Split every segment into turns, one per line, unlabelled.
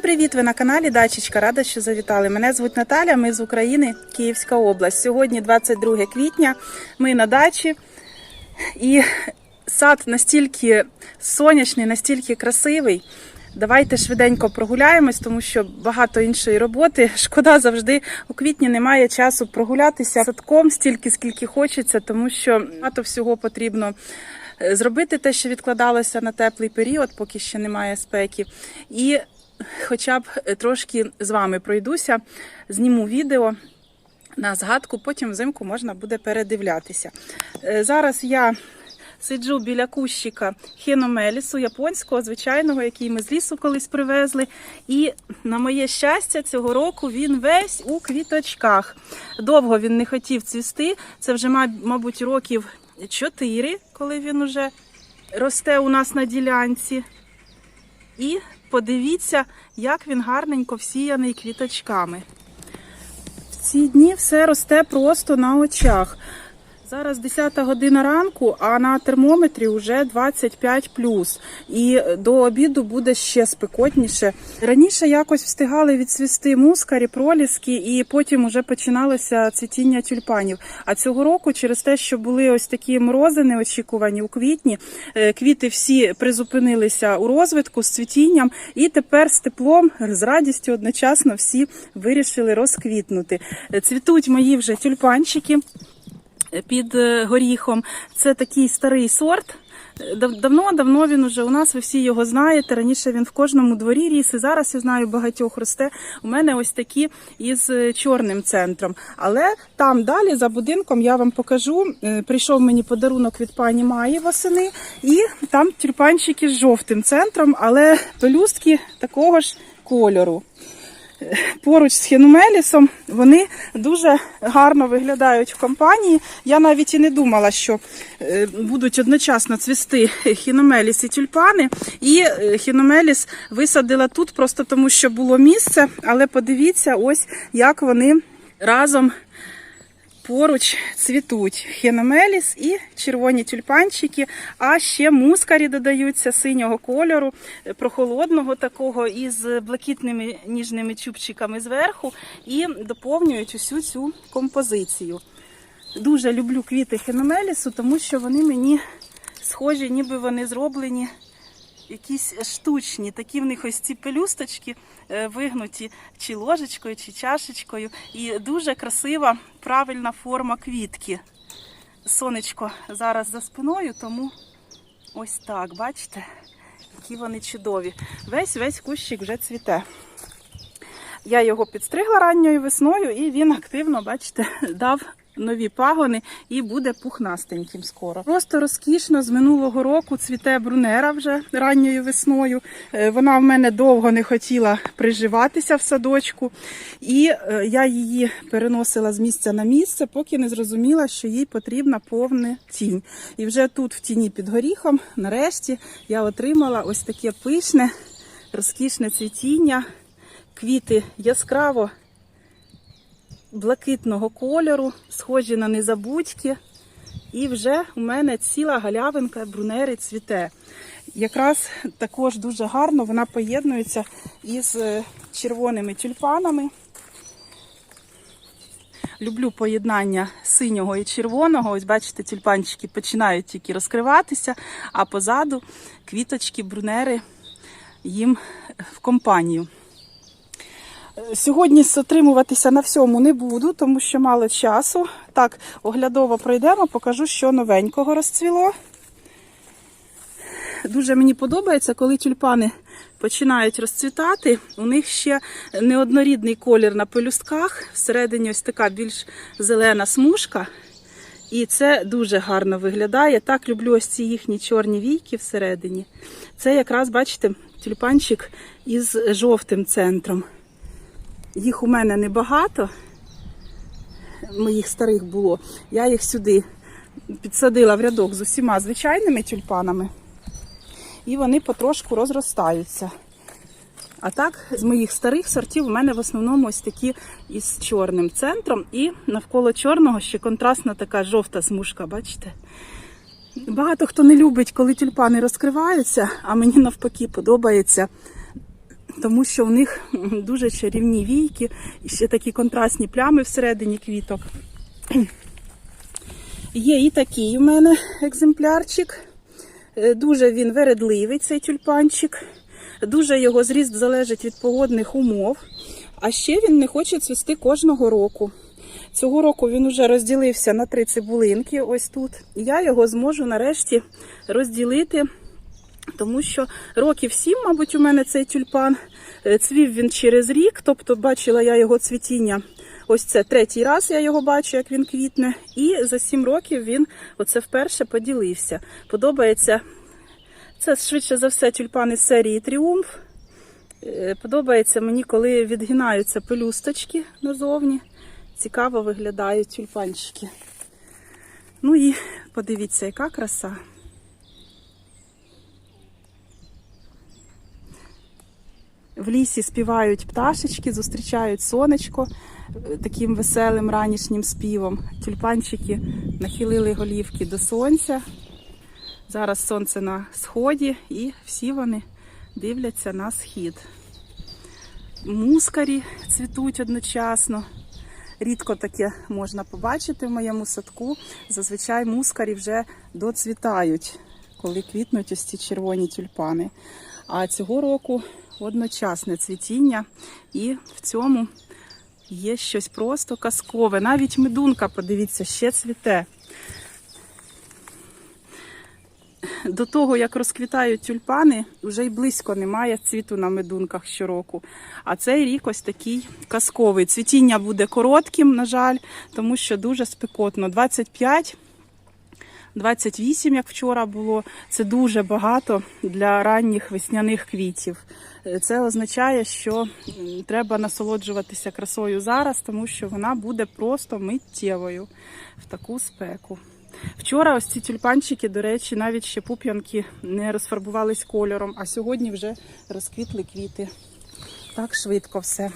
привіт! Ви на каналі Дачечка. Рада, що завітали. Мене звуть Наталя. Ми з України, Київська область. Сьогодні 22 квітня. Ми на дачі. І сад настільки сонячний, настільки красивий. Давайте швиденько прогуляємось, тому що багато іншої роботи. Шкода завжди у квітні немає часу прогулятися садком стільки, скільки хочеться, тому що багато всього потрібно е, зробити те, що відкладалося на теплий період, поки ще немає спеки. І хоча б е, трошки з вами пройдуся, зніму відео на згадку, потім взимку можна буде передивлятися. Е, Зараз я сиджу біля кущика хіномелісу японського, звичайного, який ми з лісу колись привезли. І на моє щастя, цього року він весь у квіточках. Довго він не хотів цвісти. Це вже, мабуть, років 4, коли він уже росте у нас на ділянці. І подивіться, як він гарненько всіяний квіточками. В ці дні все росте просто на очах. Зараз 10 година ранку, а на термометрі вже 25 плюс. І до обіду буде ще спекотніше. Раніше якось встигали відцвісти мускарі, проліски, і потім вже починалося цвітіння тюльпанів. А цього року, через те, що були ось такі морози неочікувані у квітні, е, квіти всі призупинилися у розвитку з цвітінням, і тепер з теплом, з радістю одночасно всі вирішили розквітнути. Цвітуть мої вже тюльпанчики під е, горіхом. Це такий старий сорт. Давно-давно він уже у нас, ви всі його знаєте. Раніше він в кожному дворі ріс, і зараз я знаю багатьох росте. У мене ось такі із е, чорним центром. Але там далі за будинком я вам покажу. е, Прийшов мені подарунок від пані Маї восени, і там тюльпанчики з жовтим центром, але пелюстки такого ж кольору поруч з хіномелісом, вони дуже гарно виглядають в компанії. Я навіть і не думала, що е, будуть одночасно цвісти хіномеліс і тюльпани. І е, хіномеліс висадила тут просто тому, що було місце. Але подивіться, ось як вони разом. Поруч цвітуть хіномеліс і червоні тюльпанчики, а ще мускарі додаються синього кольору, е, прохолодного такого із блакитними ніжними чубчиками зверху і доповнюють усю цю композицію. Дуже люблю квіти хіномелісу, тому що вони мені схожі, ніби вони зроблені якісь штучні. Такі в них ось ці пелюсточки е, вигнуті чи ложечкою, чи чашечкою. І дуже красива, правильна форма квітки. Сонечко зараз за спиною, тому ось так, бачите, які вони чудові. Весь весь кущик вже цвіте. Я його підстригла ранньою весною, і він активно, бачите, дав нові пагони і буде пухнастеньким скоро. Просто розкішно з минулого року цвіте брунера вже ранньою весною. Е, Вона в мене довго не хотіла приживатися в садочку, і е, я її переносила з місця на місце, поки не зрозуміла, що їй потрібна повна тінь. І вже тут, в тіні під горіхом, нарешті я отримала ось таке пишне, розкішне цвітіння. Квіти яскраво блакитного кольору, схожі на незабудьки. І вже у мене ціла галявинка брунери цвіте. Якраз також дуже гарно вона поєднується із е, червоними тюльпанами. Люблю поєднання синього і червоного. Ось бачите, тюльпанчики починають тільки розкриватися, а позаду квіточки, брунери їм в компанію. Сьогодні затримуватися на всьому не буду, тому що мало часу. Так, оглядово пройдемо, покажу, що новенького розцвіло. Дуже мені подобається, коли тюльпани починають розцвітати. У них ще неоднорідний колір на пелюстках. Всередині ось така більш зелена смужка. І це дуже гарно виглядає. Так люблю ось ці їхні чорні війки всередині. Це якраз, бачите, тюльпанчик із жовтим центром. Їх у мене небагато, моїх старих було. Я їх сюди підсадила в рядок з усіма звичайними тюльпанами, і вони потрошку розростаються. А так, з моїх старих сортів у мене в основному ось такі із чорним центром, і навколо чорного ще контрастна така жовта смужка, бачите? Багато хто не любить, коли тюльпани розкриваються, а мені навпаки подобається тому що в них дуже чарівні війки ще такі контрастні плями всередині квіток. Є і такий у мене екземплярчик. Е, Дуже він вередливий, цей тюльпанчик. Дуже його зріст залежить від погодних умов. А ще він не хоче цвісти кожного року. Цього року він вже розділився на три цибулинки, ось тут. Я його зможу нарешті розділити, тому що років сім, мабуть, у мене цей тюльпан. Е, Цвів він через рік, тобто бачила я його цвітіння. Ось це третій раз я його бачу, як він квітне. І за сім років він оце вперше поділився. Подобається це швидше за все тюльпани з серії Тріумф. Е, Подобається мені, коли відгинаються пелюсточки назовні. Цікаво виглядають тюльпанчики. Ну і подивіться, яка краса. В лісі співають пташечки, зустрічають сонечко е, таким веселим ранішнім співом. Тюльпанчики нахилили голівки до сонця. Зараз сонце на сході і всі вони дивляться на схід. Мускарі цвітуть одночасно. Рідко таке можна побачити в моєму садку. Зазвичай мускарі вже доцвітають, коли квітнуть ось ці червоні тюльпани. А цього року одночасне цвітіння, і в цьому є щось просто казкове. Навіть медунка, подивіться, ще цвіте. До того, як розквітають тюльпани, вже й близько немає цвіту на медунках щороку. А цей рік ось такий казковий. Цвітіння буде коротким, на жаль, тому що дуже спекотно. 25 28, як вчора було, це дуже багато для ранніх весняних квітів. Це означає, що треба насолоджуватися красою зараз, тому що вона буде просто миттєвою в таку спеку. Вчора ось ці тюльпанчики, до речі, навіть ще пуп'янки не розфарбувались кольором, а сьогодні вже розквітли квіти. Так швидко все.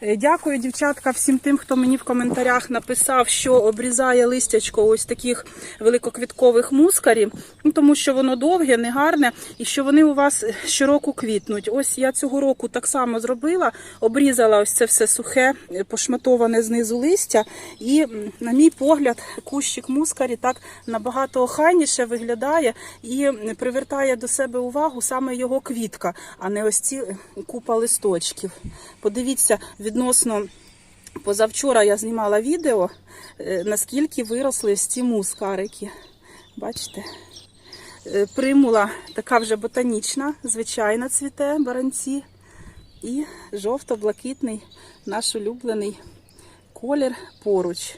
Е, Дякую, дівчатка, всім тим, хто мені в коментарях написав, що обрізає листячко ось таких великоквіткових мускарів, ну, тому що воно довге, негарне, і що вони у вас щороку квітнуть. Ось я цього року так само зробила, обрізала ось це все сухе, е, пошматоване знизу листя. І, на мій погляд, кущик мускарі так набагато охайніше виглядає і привертає до себе увагу саме його квітка, а не ось ці е, купа листочків. Подивіться, відносно позавчора я знімала відео, е, наскільки виросли ось ці мускарики. Бачите? Е, Примула така вже ботанічна, звичайна цвіте баранці. І жовто-блакитний наш улюблений колір поруч.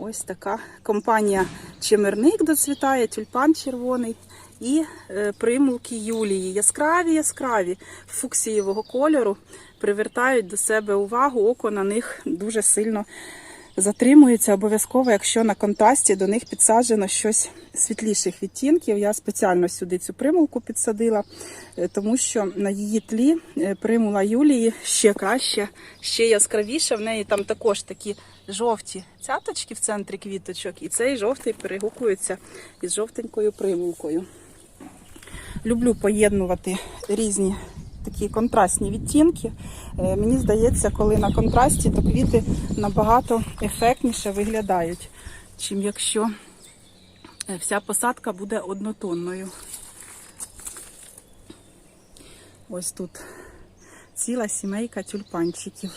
Ось така компанія Чемерник доцвітає, тюльпан червоний і е, примулки Юлії. Яскраві, яскраві фуксієвого кольору привертають до себе увагу, око на них дуже сильно затримується. Обов'язково, якщо на контрасті до них підсаджено щось світліших відтінків. Я спеціально сюди цю примулку підсадила, е, тому що на її тлі е, примула Юлії ще краще, ще яскравіше. В неї там також такі жовті цяточки в центрі квіточок, і цей жовтий перегукується із жовтенькою примулкою. Люблю поєднувати різні такі контрастні відтінки. Е, Мені здається, коли на контрасті, то квіти набагато ефектніше виглядають, чим якщо е, вся посадка буде однотонною. Ось тут ціла сімейка тюльпанчиків.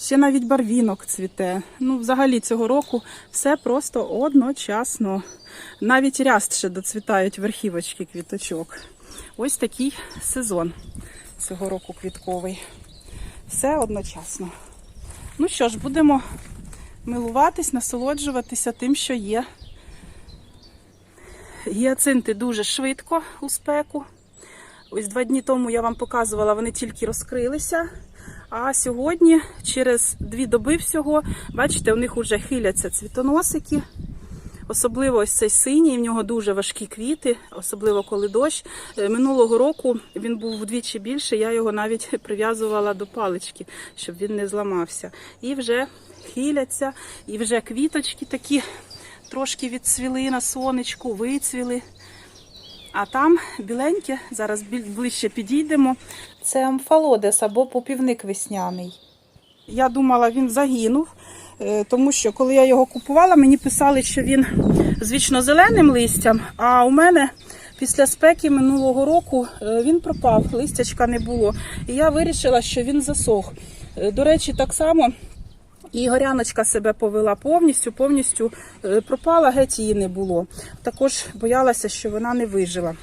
Ще навіть барвінок цвіте. Ну, взагалі цього року все просто одночасно. Навіть ряст ще доцвітають верхівочки квіточок. Ось такий сезон цього року квітковий. Все одночасно. Ну що ж, будемо милуватись, насолоджуватися тим, що є. Гіацинти дуже швидко у спеку. Ось два дні тому я вам показувала, вони тільки розкрилися. А сьогодні, через дві доби всього, бачите, у них вже хиляться цвітоносики. Особливо ось цей синій, в нього дуже важкі квіти, особливо коли дощ. Е, Минулого року він був вдвічі більше, я його навіть прив'язувала до палички, щоб він не зламався. І вже хиляться, і вже квіточки такі трошки відцвіли на сонечку, вицвіли. А там біленьке, зараз ближче підійдемо. Це амфалодес або попівник весняний. Я думала, він загинув, е, тому що коли я його купувала, мені писали, що він з вічно зеленим листям, а у мене після спеки минулого року е, він пропав, листячка не було. І я вирішила, що він засох. Е, До речі, так само і горяночка себе повела повністю, повністю е, пропала, геть її не було. Також боялася, що вона не вижила.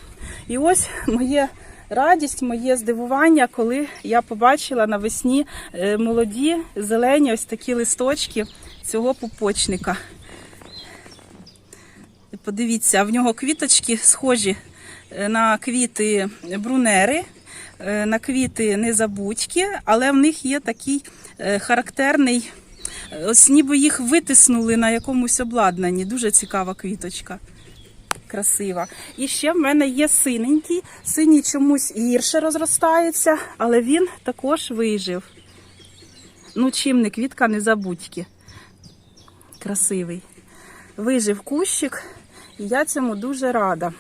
І ось моє радість, моє здивування, коли я побачила навесні е, молоді, зелені ось такі листочки цього пупочника. Подивіться, в нього квіточки схожі е, на квіти брунери, на квіти незабудьки, але в них є такий характерний, ось ніби їх витиснули на якомусь обладнанні. Дуже цікава квіточка. Красива. І ще в мене є синенький. Синій чомусь гірше розростається, але він також вижив. Ну, чим не квітка незабудьки. Красивий. Вижив кущик, і я цьому дуже рада.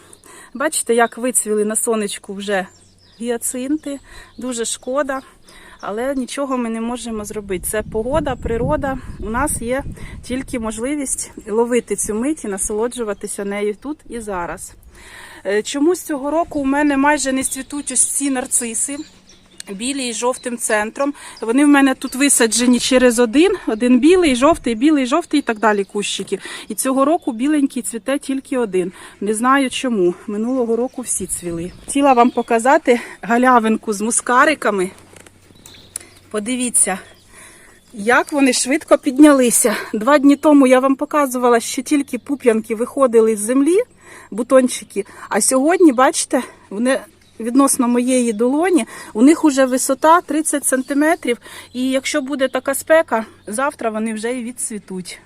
Бачите, як вицвіли на сонечку вже гіацинти. Дуже шкода, але нічого ми не можемо зробити. Це погода, природа. У нас є тільки можливість ловити цю мить і насолоджуватися нею тут і зараз. Е, Чомусь цього року у мене майже не цвітуть ось ці нарциси. Білі з жовтим центром. Вони в мене тут висаджені через один, один білий, жовтий, білий, жовтий і так далі кущики. І цього року біленький цвіте тільки один. Не знаю чому. Минулого року всі цвіли. Хотіла вам показати галявинку з мускариками. Подивіться, як вони швидко піднялися. Два дні тому я вам показувала, що тільки пуп'янки виходили з землі, бутончики. А сьогодні, бачите, вони відносно моєї долоні, у них вже висота 30 сантиметрів. І якщо буде така спека, завтра вони вже і відцвітуть.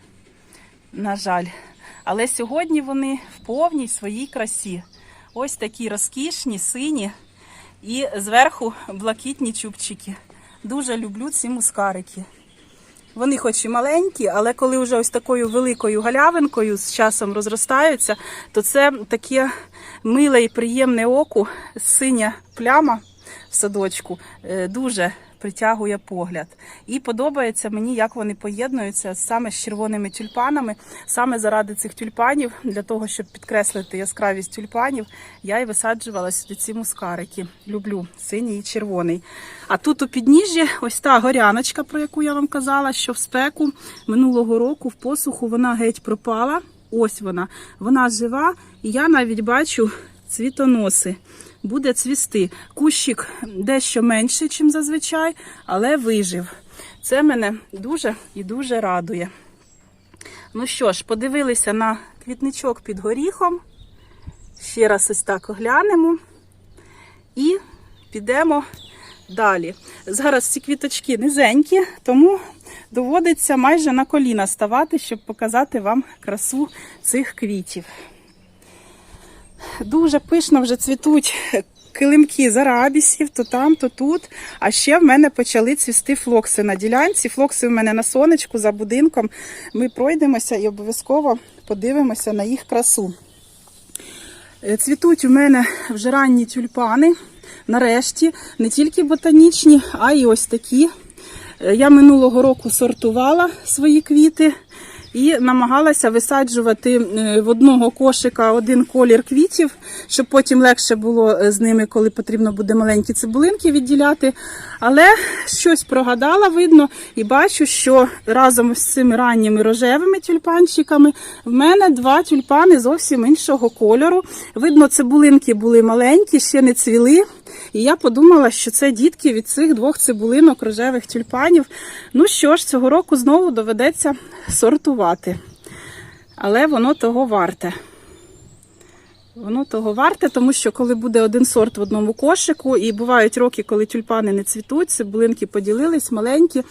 На жаль. Але сьогодні вони в повній своїй красі. Ось такі розкішні, сині і зверху блакитні чубчики. Дуже люблю ці мускарики. Вони хоч і маленькі, але коли вже ось такою великою галявинкою з часом розростаються, то це таке миле і приємне оку, синя пляма в садочку е, дуже притягує погляд. І подобається мені, як вони поєднуються саме з червоними тюльпанами. Саме заради цих тюльпанів, для того, щоб підкреслити яскравість тюльпанів, я і висаджувала сюди ці мускарики. Люблю синій і червоний. А тут у підніжжі ось та горяночка, про яку я вам казала, що в спеку минулого року в посуху вона геть пропала. Ось вона, вона жива, і я навіть бачу цвітоноси. Буде цвісти. Кущик дещо менше, ніж зазвичай, але вижив. Це мене дуже і дуже радує. Ну що ж, подивилися на квітничок під горіхом. Ще раз ось так оглянемо. І підемо далі. Зараз ці квіточки низенькі, тому доводиться майже на коліна ставати, щоб показати вам красу цих квітів. Дуже пишно вже цвітуть килимки з арабісів, то там, то тут. А ще в мене почали цвісти флокси на ділянці. Флокси в мене на сонечку за будинком. Ми пройдемося і обов'язково подивимося на їх красу. Е, Цвітуть у мене вже ранні тюльпани. Нарешті не тільки ботанічні, а й ось такі. Е, Я минулого року сортувала свої квіти і намагалася висаджувати е, в одного кошика один колір квітів, щоб потім легше було е, з ними, коли потрібно буде маленькі цибулинки відділяти. Але щось прогадала, видно, і бачу, що разом з цими ранніми рожевими тюльпанчиками в мене два тюльпани зовсім іншого кольору. Видно, цибулинки були маленькі, ще не цвіли. І я подумала, що це дітки від цих двох цибулинок рожевих тюльпанів. Ну що ж, цього року знову доведеться сортувати. Але воно того варте. Воно того варте, тому що коли буде один сорт в одному кошику, і бувають роки, коли тюльпани не цвітуть, цибулинки поділились, маленькі.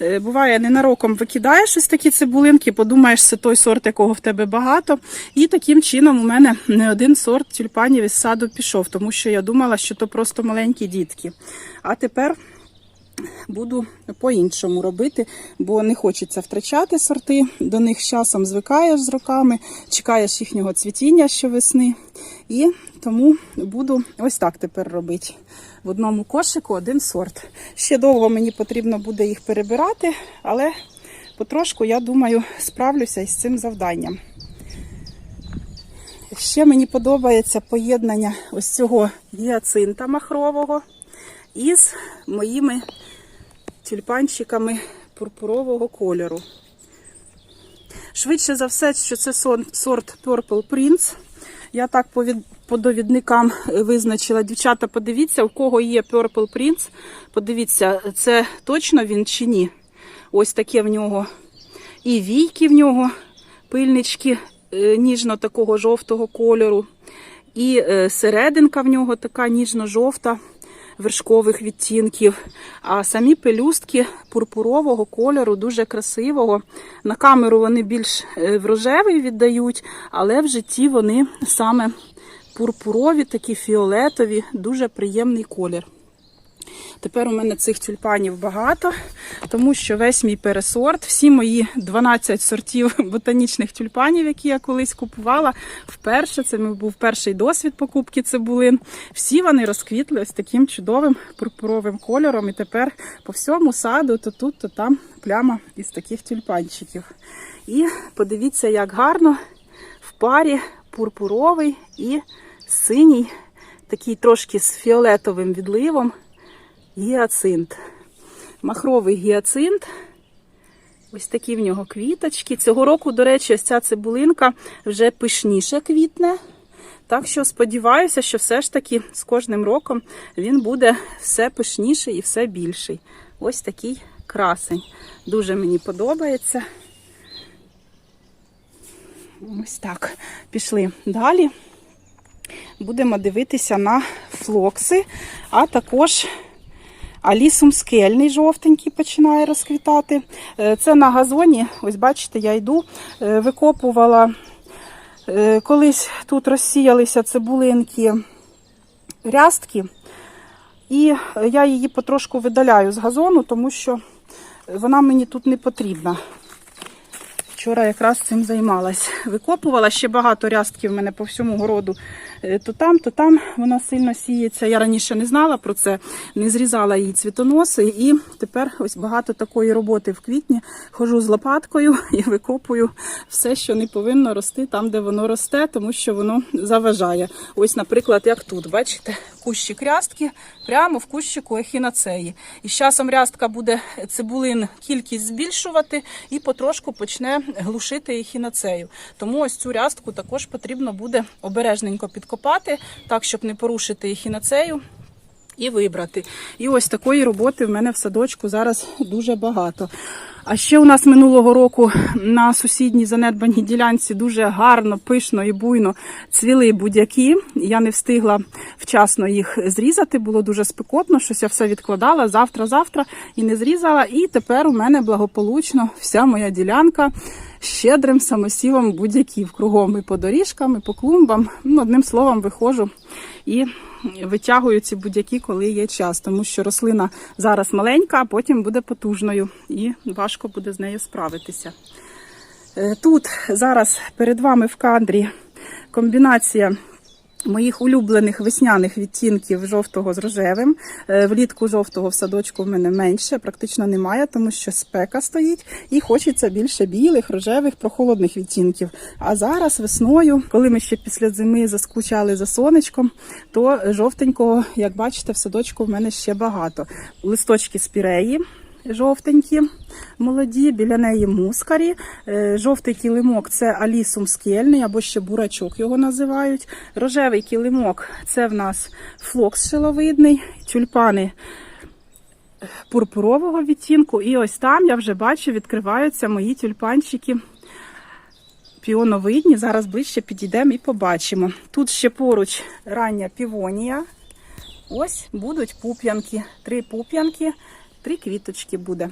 Е, Буває, ненароком викидаєш ось такі цибулинки, подумаєш, це той сорт, якого в тебе багато. І таким чином у мене не один сорт тюльпанів із саду пішов, тому що я думала, що то просто маленькі дітки. А тепер буду по-іншому робити, бо не хочеться втрачати сорти. До них з часом звикаєш з роками, чекаєш їхнього цвітіння щовесни. І тому буду ось так тепер робити. В одному кошику один сорт. Ще довго мені потрібно буде їх перебирати, але потрошку, я думаю, справлюся із цим завданням. Ще мені подобається поєднання ось цього гіацинта махрового із моїми тюльпанчиками пурпурового кольору. Швидше за все, що це сорт Purple Prince. Я так по, від, по довідникам е, визначила. Дівчата, подивіться, у кого є Purple Prince. Подивіться, це точно він чи ні. Ось таке в нього. І війки в нього, пильнички ніжно такого жовтого кольору. І е, серединка в нього така ніжно-жовта вершкових відтінків. А самі пелюстки пурпурового кольору, дуже красивого. На камеру вони більш е, в рожевий віддають, але в житті вони саме пурпурові, такі фіолетові, дуже приємний колір. Тепер у мене цих тюльпанів багато, тому що весь мій пересорт, всі мої 12 сортів ботанічних тюльпанів, які я колись купувала, вперше це був перший досвід покупки цибулин. Всі вони розквітли ось таким чудовим пурпуровим кольором. І тепер по всьому саду, то тут, то там пляма із таких тюльпанчиків. І подивіться, як гарно в парі пурпуровий і синій, такий трошки з фіолетовим відливом гіацинт. Махровий гіацинт. Ось такі в нього квіточки. Цього року, до речі, ось ця цибулинка вже пишніше квітне. Так що сподіваюся, що все ж таки з кожним роком він буде все пишніший і все більший. Ось такий красень. Дуже мені подобається. Ось так. Пішли далі. Будемо дивитися на флокси, а також алісум скельний жовтенький починає розквітати. Е, Це на газоні, ось бачите, я йду, е, викопувала. Е, Колись тут розсіялися цибулинки рястки, і я її потрошку видаляю з газону, тому що вона мені тут не потрібна. Вчора якраз цим займалась. Викопувала ще багато рядків в мене по всьому городу. Е, То там, то там вона сильно сіється. Я раніше не знала про це, не зрізала її цвітоноси. І тепер ось багато такої роботи в квітні. Хожу з лопаткою і викопую все, що не повинно рости там, де воно росте, тому що воно заважає. Ось, наприклад, як тут, бачите, кущик рястки прямо в кущику ехінацеї. І з часом рястка буде цибулин кількість збільшувати і потрошку почне глушити ехінацею. Тому ось цю рястку також потрібно буде обережненько підкопати, так щоб не порушити ехінацею. І вибрати. І ось такої роботи в мене в садочку зараз дуже багато. А ще у нас минулого року на сусідній занедбаній ділянці дуже гарно, пишно і буйно цвіли будяки. Я не встигла вчасно їх зрізати, було дуже спекотно, щось я все відкладала завтра-завтра і не зрізала. І тепер у мене благополучно вся моя ділянка щедрим самосівом будь-яків кругом і по доріжкам, і по клумбам. Ну, одним словом, виходжу і витягую ці будь-які, коли є час, тому що рослина зараз маленька, а потім буде потужною і важко буде з нею справитися. Е, Тут зараз перед вами в кадрі комбінація моїх улюблених весняних відтінків жовтого з рожевим. Е, Влітку жовтого в садочку в мене менше, практично немає, тому що спека стоїть і хочеться більше білих, рожевих, прохолодних відтінків. А зараз весною, коли ми ще після зими заскучали за сонечком, то жовтенького, як бачите, в садочку в мене ще багато. Листочки спіреї жовтенькі, молоді, біля неї мускарі. Е, Жовтий килимок це алісум скельний або ще бурачок його називають. Рожевий килимок це в нас флокс шиловидний, тюльпани пурпурового відтінку. І ось там я вже бачу, відкриваються мої тюльпанчики. Піоновидні, зараз ближче підійдемо і побачимо. Тут ще поруч рання півонія. Ось будуть пуп'янки. Три пуп'янки, три квіточки буде.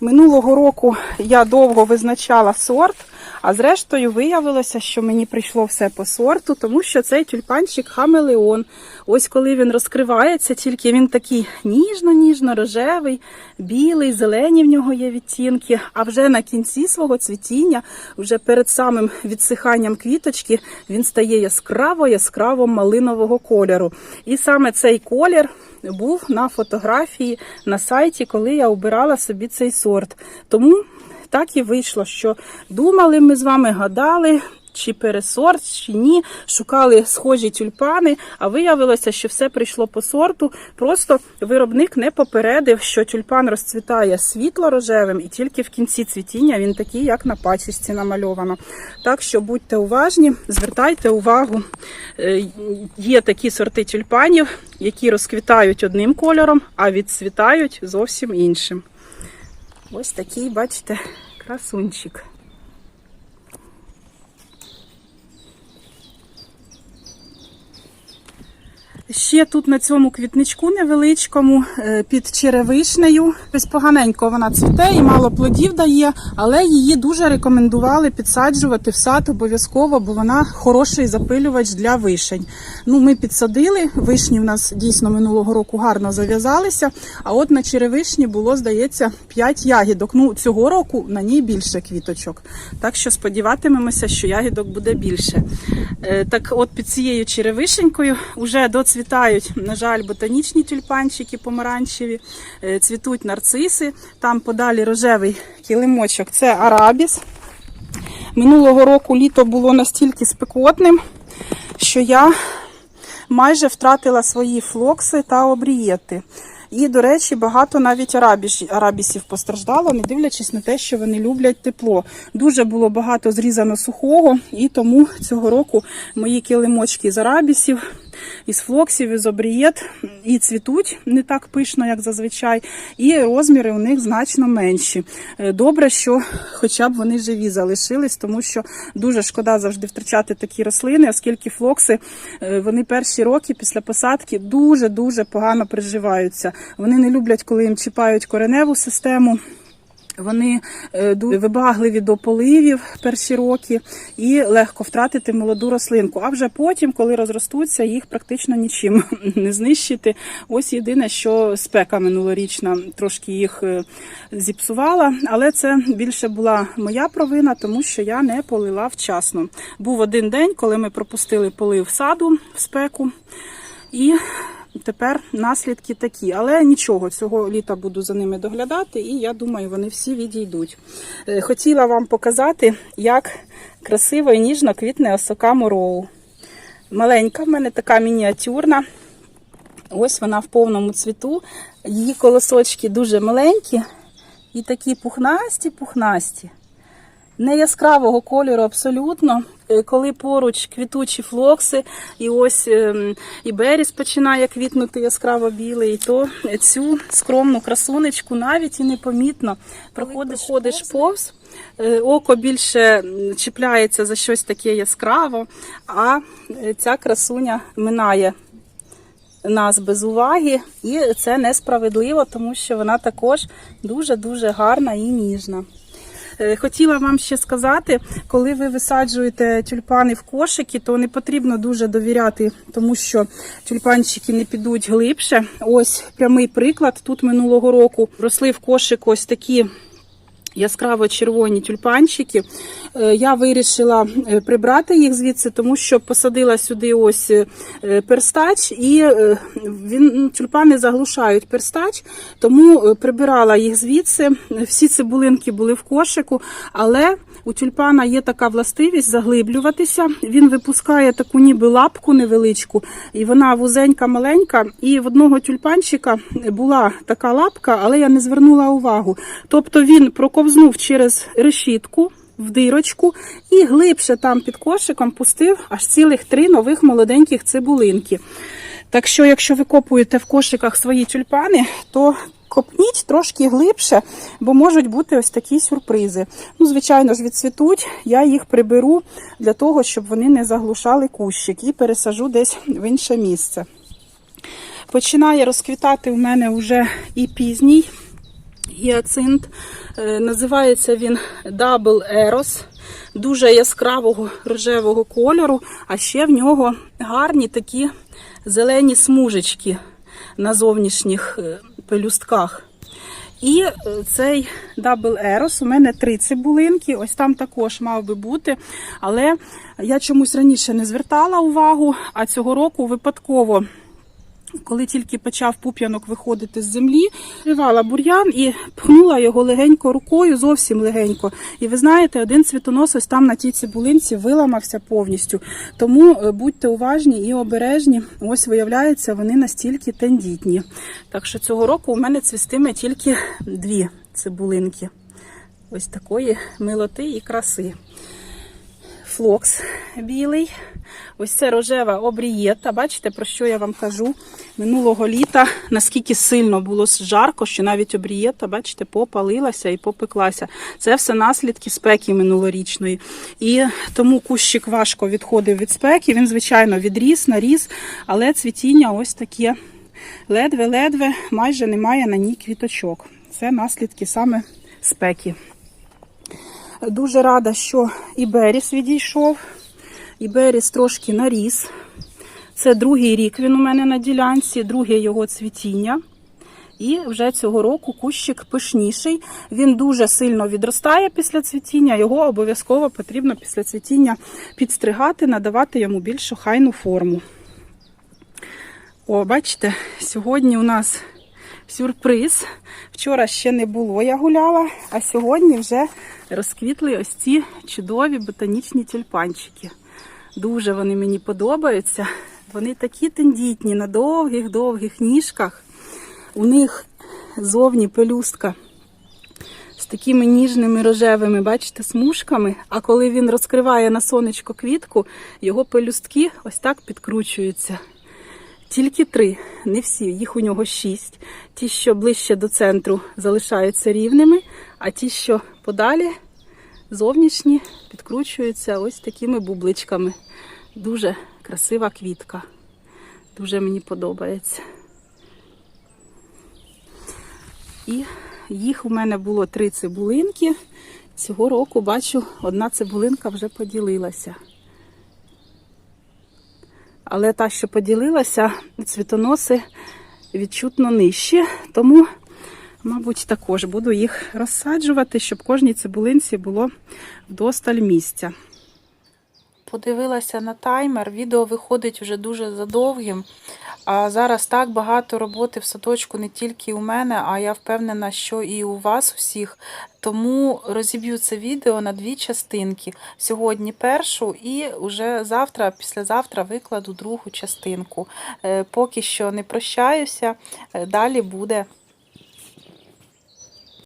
Минулого року я довго визначала сорт, А зрештою виявилося, що мені прийшло все по сорту, тому що цей тюльпанчик хамелеон. Ось коли він розкривається, тільки він такий ніжно-ніжно рожевий, білий, зелені в нього є відтінки. А вже на кінці свого цвітіння, вже перед самим відсиханням квіточки, він стає яскраво яскраво малинового кольору. І саме цей колір був на фотографії на сайті, коли я обирала собі цей сорт. Тому так і вийшло, що думали ми з вами, гадали. Чи пересорт, чи ні, шукали схожі тюльпани, а виявилося, що все прийшло по сорту. Просто виробник не попередив, що тюльпан розцвітає світло-рожевим, і тільки в кінці цвітіння він такий, як на пачечці намальовано. Так що будьте уважні, звертайте увагу. Е, Є такі сорти тюльпанів, які розквітають одним кольором, а відцвітають зовсім іншим. Ось такий, бачите, красунчик. Ще тут на цьому квітничку невеличкому е, під черевишнею. Ось поганенько вона цвіте і мало плодів дає, але її дуже рекомендували підсаджувати в сад обов'язково, бо вона хороший запилювач для вишень. Ну, ми підсадили, вишні в нас дійсно минулого року гарно зав'язалися. А от на черевишні було, здається, 5 ягідок. Ну, цього року на ній більше квіточок. Так що сподіватимемося, що ягідок буде більше. Е, Так, от під цією черевишенькою вже доцвітають, на жаль, ботанічні тюльпанчики помаранчеві, е, цвітуть нарциси. Там подалі рожевий килимочок це арабіс. Минулого року літо було настільки спекотним, що я майже втратила свої флокси та обрієти. І, до речі, багато навіть арабісів постраждало, не дивлячись на те, що вони люблять тепло. Дуже було багато зрізано сухого, і тому цього року мої килимочки з арабісів, із флоксів, із обрієт і цвітуть не так пишно, як зазвичай, і розміри у них значно менші. Е, Добре, що хоча б вони живі залишились, тому що дуже шкода завжди втрачати такі рослини, оскільки флокси е, вони перші роки після посадки дуже-дуже погано приживаються. Вони не люблять, коли їм чіпають кореневу систему. Вони е, дуже вибагливі до поливів перші роки і легко втратити молоду рослинку. А вже потім, коли розростуться, їх практично нічим не знищити. Ось єдине, що спека минулорічна трошки їх е, зіпсувала, але це більше була моя провина, тому що я не полила вчасно. Був один день, коли ми пропустили полив саду в спеку. І Тепер наслідки такі, але нічого, цього літа буду за ними доглядати, і я думаю, вони всі відійдуть. Е, Хотіла вам показати, як красиво і ніжно квітне осока мороу. Маленька в мене така мініатюрна. Ось вона в повному цвіту. Її колосочки дуже маленькі і такі пухнасті-пухнасті. Не яскравого кольору абсолютно. Е, Коли поруч квітучі флокси, і ось ем, і беріс починає квітнути яскраво білий, то цю скромну красунечку навіть і непомітно проходиш, ходиш повз. е, Око більше чіпляється за щось таке яскраво, а е, ця красуня минає нас без уваги, і це несправедливо, тому що вона також дуже-дуже гарна і ніжна. Е, Хотіла вам ще сказати, коли ви висаджуєте тюльпани в кошики, то не потрібно дуже довіряти, тому що тюльпанчики не підуть глибше. Ось прямий приклад. Тут минулого року росли в кошик ось такі. Яскраво червоні тюльпанчики. Е, Я вирішила е, прибрати їх звідси, тому що посадила сюди ось е, перстач, і він ну, тюльпани заглушають перстач, тому прибирала їх звідси. Всі цибулинки були в кошику, але у тюльпана є така властивість заглиблюватися. Він випускає таку ніби лапку невеличку, і вона вузенька, маленька. І в одного тюльпанчика була така лапка, але я не звернула увагу. Тобто він проковзнув через решітку. В дирочку і глибше там під кошиком пустив аж цілих три нових молоденьких цибулинки. Так що, якщо ви копуєте в кошиках свої тюльпани, то копніть трошки глибше, бо можуть бути ось такі сюрпризи. Ну, звичайно ж, відцвітуть. Я їх приберу для того, щоб вони не заглушали кущик і пересажу десь в інше місце. Починає розквітати у мене вже і пізній гіацинт. Е, Називається він Double Eros. дуже яскравого рожевого кольору, а ще в нього гарні такі зелені смужечки на зовнішніх е, пелюстках. І е, цей дабл ерос у мене три цибулинки, ось там також мав би бути. Але я чомусь раніше не звертала увагу, а цього року випадково. Коли тільки почав пуп'янок виходити з землі, зривала бур'ян і пхнула його легенько рукою, зовсім легенько. І ви знаєте, один цвітонос ось там на тій цибулинці виламався повністю. Тому е, будьте уважні і обережні. Ось виявляється, вони настільки тендітні. Так що цього року у мене цвістиме тільки дві цибулинки. Ось такої милоти і краси. Флокс білий. Ось це рожева обрієта. Бачите, про що я вам кажу? Минулого літа наскільки сильно було жарко, що навіть обрієта, бачите, попалилася і попеклася. Це все наслідки спеки минулорічної. І тому кущик важко відходив від спеки. Він, звичайно, відріс, наріс, але цвітіння ось таке ледве-ледве, майже немає на ній квіточок. Це наслідки саме спеки. Дуже рада, що і Беріс відійшов. І Беріс трошки наріс. Це другий рік він у мене на ділянці, друге його цвітіння. І вже цього року кущик пишніший. Він дуже сильно відростає після цвітіння. Його обов'язково потрібно після цвітіння підстригати, надавати йому більш охайну форму. О, бачите, сьогодні у нас сюрприз. Вчора ще не було, я гуляла, а сьогодні вже розквітли ось ці чудові ботанічні тюльпанчики. Дуже вони мені подобаються. Вони такі тендітні на довгих-довгих ніжках. У них зовні пелюстка з такими ніжними рожевими, бачите, смужками. А коли він розкриває на сонечко квітку, його пелюстки ось так підкручуються. Тільки три, не всі, їх у нього шість. Ті, що ближче до центру, залишаються рівними, а ті, що подалі, зовнішні, підкручуються ось такими бубличками. Дуже красива квітка. Дуже мені подобається. І їх у мене було три цибулинки. Цього року бачу, одна цибулинка вже поділилася. Але та, що поділилася, цвітоноси відчутно нижчі, тому, мабуть, також буду їх розсаджувати, щоб кожній цибулинці було вдосталь місця. Подивилася на таймер, відео виходить вже дуже задовгим. А зараз так багато роботи в садочку не тільки у мене, а я впевнена, що і у вас всіх. Тому розіб'ю це відео на дві частинки. Сьогодні першу, і вже завтра, післязавтра викладу другу частинку. Е, Поки що не прощаюся, е, далі буде